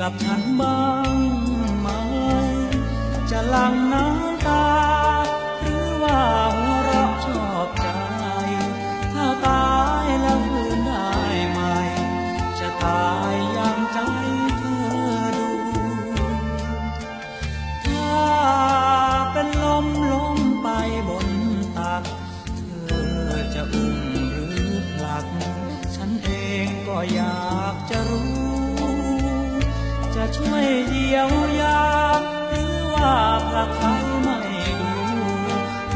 กับ้างไหม จะลังน้ำตา หรือว่าหัวเราะชอบใจ ถ้าตายแล้วฟื้นได้ไหม จะตายอย่างใจเธอดู ถ้าเป็นลมล้มไปบนตัก เธอจะอุ้มหรือผลัก ฉันเองก็อยากจะรู้ จะช่วยเยียวยา หรือว่าผลักใครไม่ดู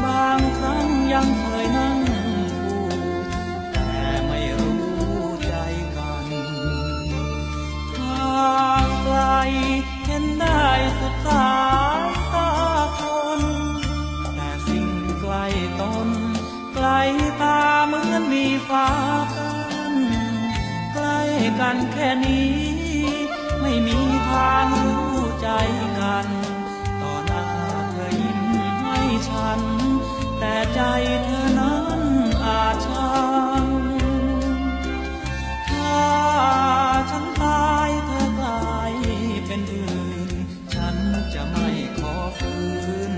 บางครั้งยังเคยนั่งคู่แต่ไม่รู้ใจกันทางไกลเห็นได้สุดสายตาคน แต่สิ่งใกล้ตนไกลตาเหมือนมีฟ้ากันใกล้กันแค่นี้ ใจกัน ต่อหน้าเธอยิ้มให้ฉัน แต่ใจเธอนั้นอาจชังถ้าฉันตายเธอกลายเป็นอื่น ฉันจะไม่ขอฝืน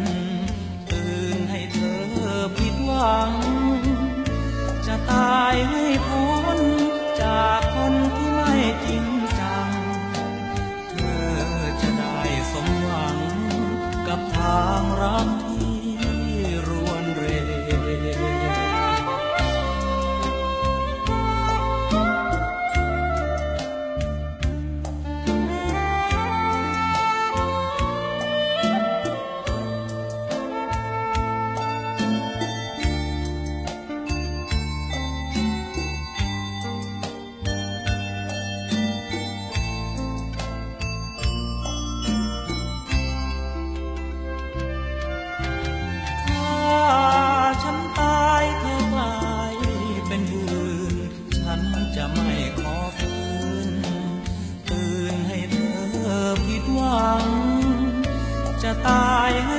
ตื่นให้เธอผิดหวัง จะตายให้ ตายให้